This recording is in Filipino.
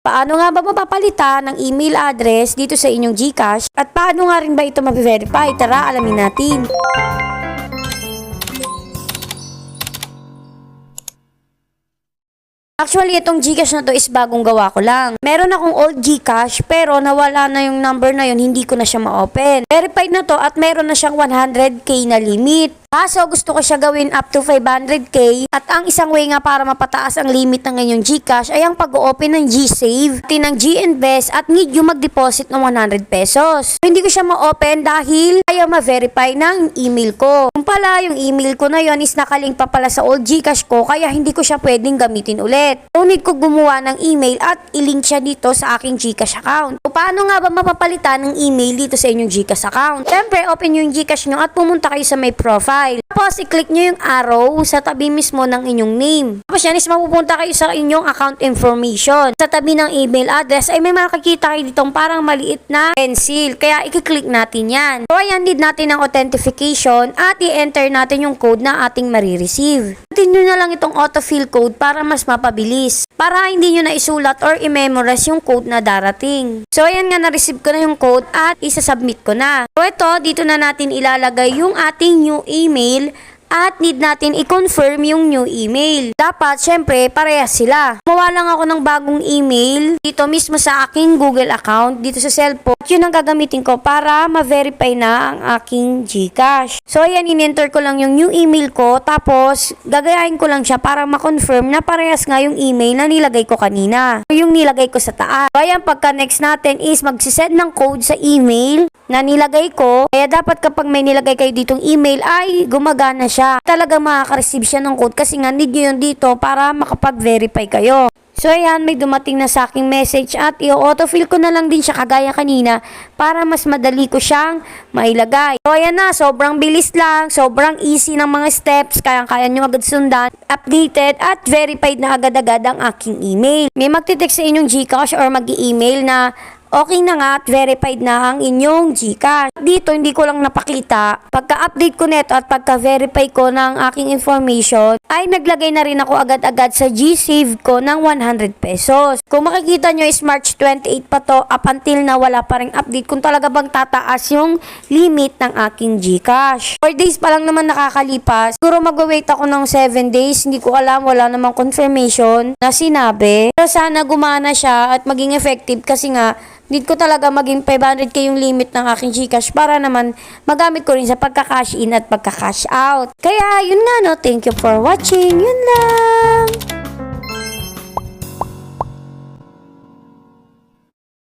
Paano nga ba mapapalitan ng email address dito sa inyong GCash? At paano nga rin ba ito mabe-verify? Tara, alamin natin. Actually, itong Gcash na to is bagong gawa ko lang. Meron akong old Gcash, pero nawala na yung number na yun, hindi ko na siya ma-open. Verified na to at meron na siyang 100k na limit. Kaso gusto ko siya gawin up to 500k at ang isang way nga para mapataas ang limit ng inyong Gcash ay ang pag-open ng G-Save, pati ng G-Invest at need yung mag-deposit ng 100 pesos. So, hindi ko siya ma-open dahil ayaw ma-verify ng email ko. Kung pala yung email ko na yon is nakalink pa pala sa old Gcash ko kaya hindi ko siya pwedeng gamitin ulit. So need ko gumawa ng email at ilink siya dito sa aking Gcash account. Paano nga ba mapapalitan ng email dito sa inyong Gcash account? Siyempre, open nyo yung Gcash nyo at pumunta kayo sa may profile. Tapos, i-click nyo yung arrow sa tabi mismo ng inyong name. Tapos yan is mapupunta kayo sa inyong account information. Sa tabi ng email address ay may makikita kayo ditong parang maliit na pencil. Kaya i-click natin yan. So ayan, need natin ng authentication at i-enter natin yung code na ating marireceive. Natin nyo na lang itong autofill code para mas mapabilis. Para hindi nyo na isulat or i-memorize yung code na darating. So ayan nga, na-receive ko na yung code at isa-submit ko na. So ito, dito na natin ilalagay yung ating new email at need natin i-confirm yung new email. Dapat, syempre, parehas sila. Mawa lang ako ng bagong email dito mismo sa aking Google account, dito sa cellphone. At yun ang gagamitin ko para ma-verify na ang aking Gcash. So, ayan, in-enter ko lang yung new email ko, tapos gagayahin ko lang siya para ma-confirm na parehas nga yung email na nilagay ko kanina. Yung nilagay ko sa taas. So, ayan, pagka next natin is magsisend ng code sa email na nilagay ko. Kaya dapat kapag may nilagay kayo ditong email ay gumagana siya. Talagang makaka-receive siya ng code kasi nga need nyo yun dito para makapag-verify kayo. So ayan, may dumating na sa aking message at i-autofill ko na lang din siya kagaya kanina para mas madali ko siyang mailagay. So ayan na, sobrang bilis lang, sobrang easy ng mga steps, kayang-kaya nyo agad sundan, updated at verified na agad-agad ang aking email. May magtitext sa inyong Gcash or mag-email na okay na nga at verified na ang inyong Gcash. Dito, hindi ko lang napakita. Pagka-update ko neto at pagka-verify ko ng aking information, ay naglagay na rin ako agad-agad sa G-Save ko ng 100 pesos. Kung makikita nyo is March 28 pa to, up until na wala pa rin update kung talaga bang tataas yung limit ng aking Gcash. 4 days pa lang naman nakakalipas. Siguro mag-wait ako ng 7 days. Hindi ko alam, wala namang confirmation na sinabi. Pero sana gumana siya at maging effective kasi nga, Need ko talaga maging 500k yung limit ng aking Gcash para naman magamit ko rin sa pagka-cash in at pagka-cash out. Kaya yun nga no, thank you for watching. Yun lang.